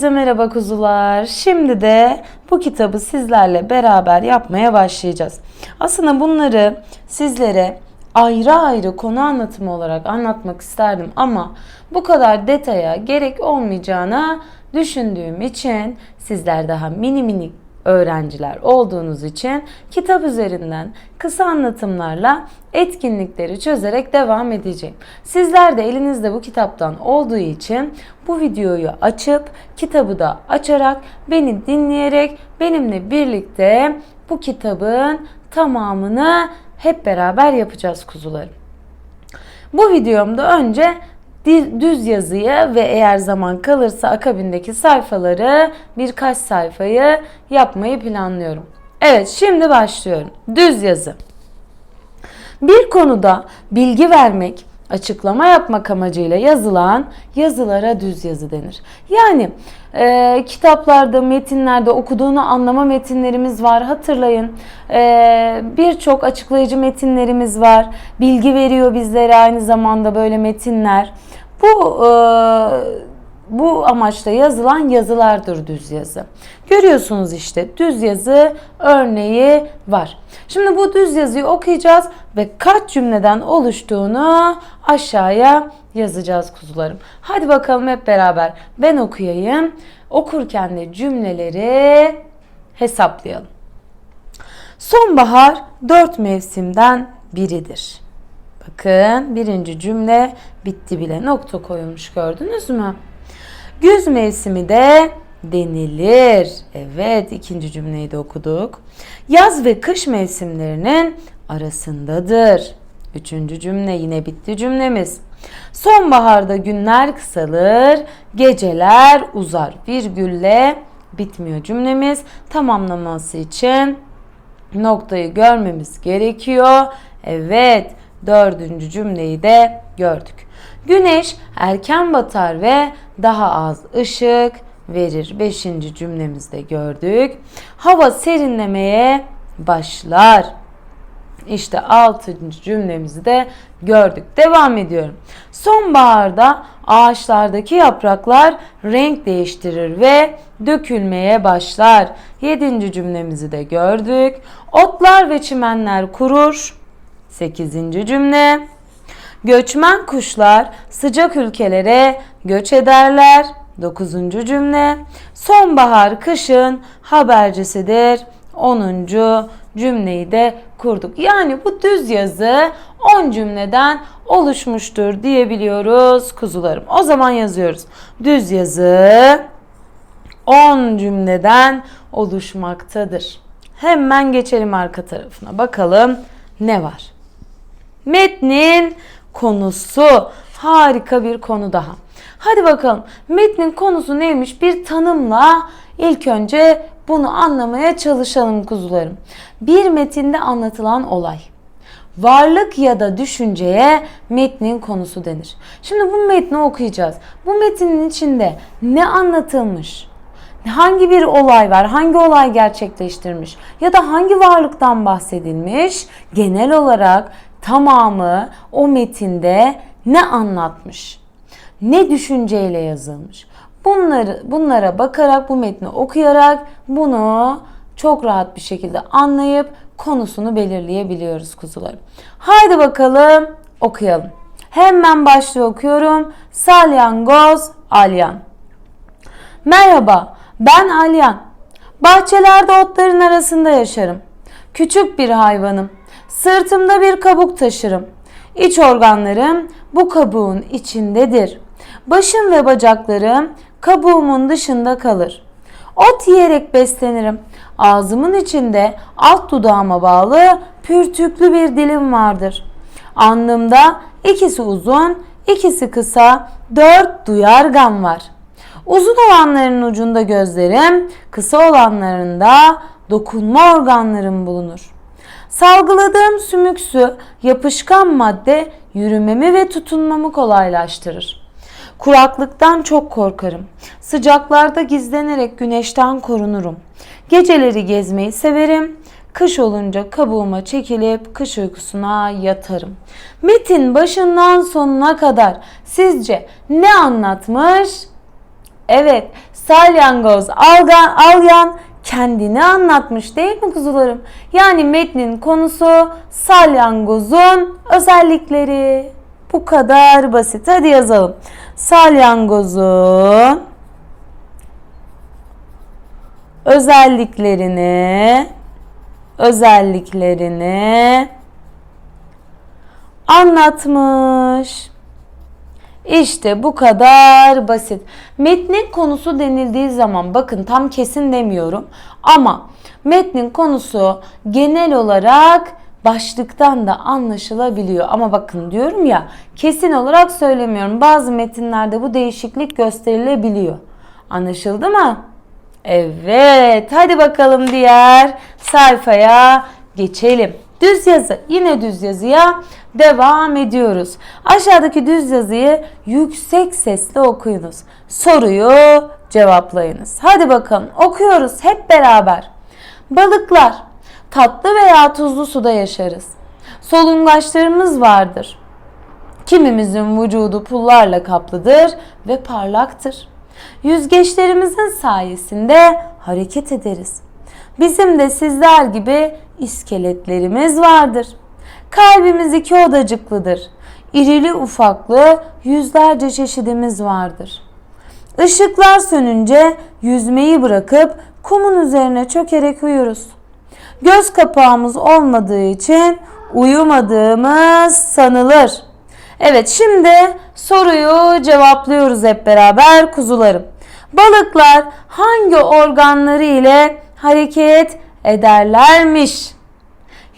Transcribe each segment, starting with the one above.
Herkese merhaba kuzular. Şimdi de bu kitabı sizlerle beraber yapmaya başlayacağız. Aslında bunları sizlere ayrı ayrı konu anlatımı olarak anlatmak isterdim ama bu kadar detaya gerek olmayacağına düşündüğüm için sizler daha mini mini öğrenciler olduğunuz için kitap üzerinden kısa anlatımlarla etkinlikleri çözerek devam edeceğim. Sizler de elinizde bu kitaptan olduğu için bu videoyu açıp kitabı da açarak beni dinleyerek benimle birlikte bu kitabın tamamını hep beraber yapacağız kuzularım. Bu videomda önce düz yazıyı ve eğer zaman kalırsa akabindeki sayfaları birkaç sayfayı yapmayı planlıyorum. Evet şimdi başlıyorum. Düz yazı. Bir konuda bilgi vermek, açıklama yapmak amacıyla yazılan yazılara düz yazı denir. Yani e, kitaplarda, metinlerde okuduğunu anlama metinlerimiz var. Hatırlayın e, birçok açıklayıcı metinlerimiz var. Bilgi veriyor bizlere aynı zamanda böyle metinler. Bu e, bu amaçla yazılan yazılardır düz yazı. Görüyorsunuz işte düz yazı örneği var. Şimdi bu düz yazıyı okuyacağız ve kaç cümleden oluştuğunu aşağıya yazacağız kuzularım. Hadi bakalım hep beraber ben okuyayım. Okurken de cümleleri hesaplayalım. Sonbahar dört mevsimden biridir. Bakın birinci cümle bitti bile nokta koyulmuş gördünüz mü? Güz mevsimi de denilir. Evet ikinci cümleyi de okuduk. Yaz ve kış mevsimlerinin arasındadır. Üçüncü cümle yine bitti cümlemiz. Sonbaharda günler kısalır, geceler uzar. Virgülle bitmiyor cümlemiz. Tamamlaması için noktayı görmemiz gerekiyor. Evet, dördüncü cümleyi de gördük. Güneş erken batar ve daha az ışık verir. Beşinci cümlemizde gördük. Hava serinlemeye başlar. İşte altıncı cümlemizi de gördük. Devam ediyorum. Sonbaharda ağaçlardaki yapraklar renk değiştirir ve dökülmeye başlar. Yedinci cümlemizi de gördük. Otlar ve çimenler kurur. Sekizinci cümle. Göçmen kuşlar sıcak ülkelere göç ederler. 9. cümle. Sonbahar kışın habercisidir. 10. cümleyi de kurduk. Yani bu düz yazı 10 cümleden oluşmuştur diyebiliyoruz kuzularım. O zaman yazıyoruz. Düz yazı 10 cümleden oluşmaktadır. Hemen geçelim arka tarafına. Bakalım ne var? Metnin konusu. Harika bir konu daha. Hadi bakalım metnin konusu neymiş? Bir tanımla ilk önce bunu anlamaya çalışalım kuzularım. Bir metinde anlatılan olay. Varlık ya da düşünceye metnin konusu denir. Şimdi bu metni okuyacağız. Bu metnin içinde ne anlatılmış? Hangi bir olay var? Hangi olay gerçekleştirmiş? Ya da hangi varlıktan bahsedilmiş? Genel olarak tamamı o metinde ne anlatmış? Ne düşünceyle yazılmış? Bunları bunlara bakarak bu metni okuyarak bunu çok rahat bir şekilde anlayıp konusunu belirleyebiliyoruz kuzularım. Haydi bakalım okuyalım. Hemen başlıyor okuyorum. Salyangoz Alyan. Merhaba, ben Alyan. Bahçelerde otların arasında yaşarım. Küçük bir hayvanım. Sırtımda bir kabuk taşırım. İç organlarım bu kabuğun içindedir. Başım ve bacaklarım kabuğumun dışında kalır. Ot yiyerek beslenirim. Ağzımın içinde alt dudağıma bağlı pürtüklü bir dilim vardır. Alnımda ikisi uzun, ikisi kısa, dört duyargam var. Uzun olanların ucunda gözlerim, kısa olanlarında dokunma organlarım bulunur. Salgıladığım sümüksü yapışkan madde yürümemi ve tutunmamı kolaylaştırır. Kuraklıktan çok korkarım. Sıcaklarda gizlenerek güneşten korunurum. Geceleri gezmeyi severim. Kış olunca kabuğuma çekilip kış uykusuna yatarım. Metin başından sonuna kadar sizce ne anlatmış? Evet, salyangoz algan, alyan kendini anlatmış değil mi kuzularım? Yani metnin konusu salyangozun özellikleri. Bu kadar basit. Hadi yazalım. Salyangozun özelliklerini özelliklerini anlatmış. İşte bu kadar basit. Metnin konusu denildiği zaman bakın tam kesin demiyorum ama metnin konusu genel olarak başlıktan da anlaşılabiliyor. Ama bakın diyorum ya kesin olarak söylemiyorum. Bazı metinlerde bu değişiklik gösterilebiliyor. Anlaşıldı mı? Evet, hadi bakalım diğer sayfaya geçelim. Düz yazı, yine düz yazıya devam ediyoruz. Aşağıdaki düz yazıyı yüksek sesle okuyunuz. Soruyu cevaplayınız. Hadi bakalım okuyoruz hep beraber. Balıklar tatlı veya tuzlu suda yaşarız. Solungaçlarımız vardır. Kimimizin vücudu pullarla kaplıdır ve parlaktır. Yüzgeçlerimizin sayesinde hareket ederiz. Bizim de sizler gibi iskeletlerimiz vardır. Kalbimiz iki odacıklıdır. İrili ufaklı yüzlerce çeşidimiz vardır. Işıklar sönünce yüzmeyi bırakıp kumun üzerine çökerek uyuruz. Göz kapağımız olmadığı için uyumadığımız sanılır. Evet şimdi soruyu cevaplıyoruz hep beraber kuzularım. Balıklar hangi organları ile hareket ederlermiş?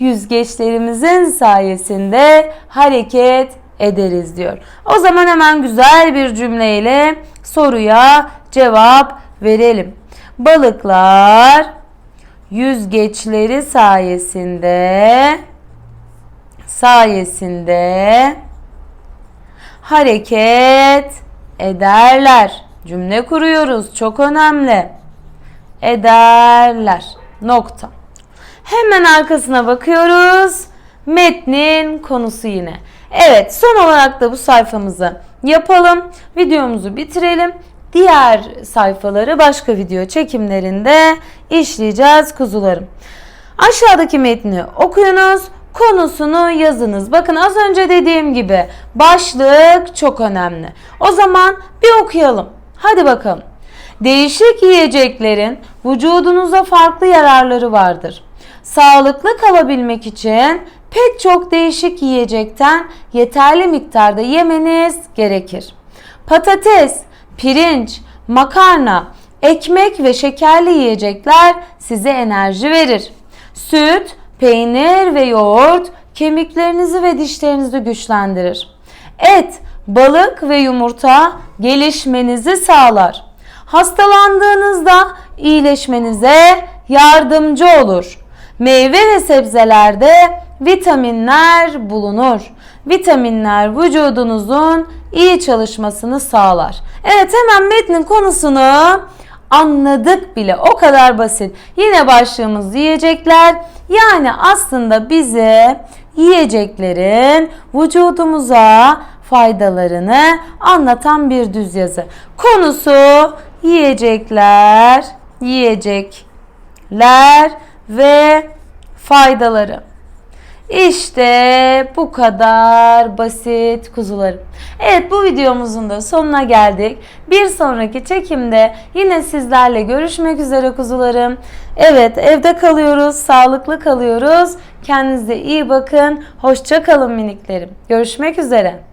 Yüzgeçlerimizin sayesinde hareket ederiz diyor. O zaman hemen güzel bir cümleyle soruya cevap verelim. Balıklar yüzgeçleri sayesinde sayesinde hareket ederler. Cümle kuruyoruz. Çok önemli. Ederler. Nokta. Hemen arkasına bakıyoruz. Metnin konusu yine. Evet son olarak da bu sayfamızı yapalım. Videomuzu bitirelim. Diğer sayfaları başka video çekimlerinde işleyeceğiz kuzularım. Aşağıdaki metni okuyunuz konusunu yazınız. Bakın az önce dediğim gibi başlık çok önemli. O zaman bir okuyalım. Hadi bakalım. Değişik yiyeceklerin vücudunuza farklı yararları vardır. Sağlıklı kalabilmek için pek çok değişik yiyecekten yeterli miktarda yemeniz gerekir. Patates, pirinç, makarna, ekmek ve şekerli yiyecekler size enerji verir. Süt, peynir ve yoğurt kemiklerinizi ve dişlerinizi güçlendirir. Et, balık ve yumurta gelişmenizi sağlar. Hastalandığınızda iyileşmenize yardımcı olur. Meyve ve sebzelerde vitaminler bulunur. Vitaminler vücudunuzun iyi çalışmasını sağlar. Evet hemen metnin konusunu anladık bile. O kadar basit. Yine başlığımız yiyecekler. Yani aslında bize yiyeceklerin vücudumuza faydalarını anlatan bir düz yazı. Konusu yiyecekler, yiyecekler ve faydaları. İşte bu kadar basit kuzularım. Evet bu videomuzun da sonuna geldik. Bir sonraki çekimde yine sizlerle görüşmek üzere kuzularım. Evet evde kalıyoruz, sağlıklı kalıyoruz. Kendinize iyi bakın. Hoşça kalın miniklerim. Görüşmek üzere.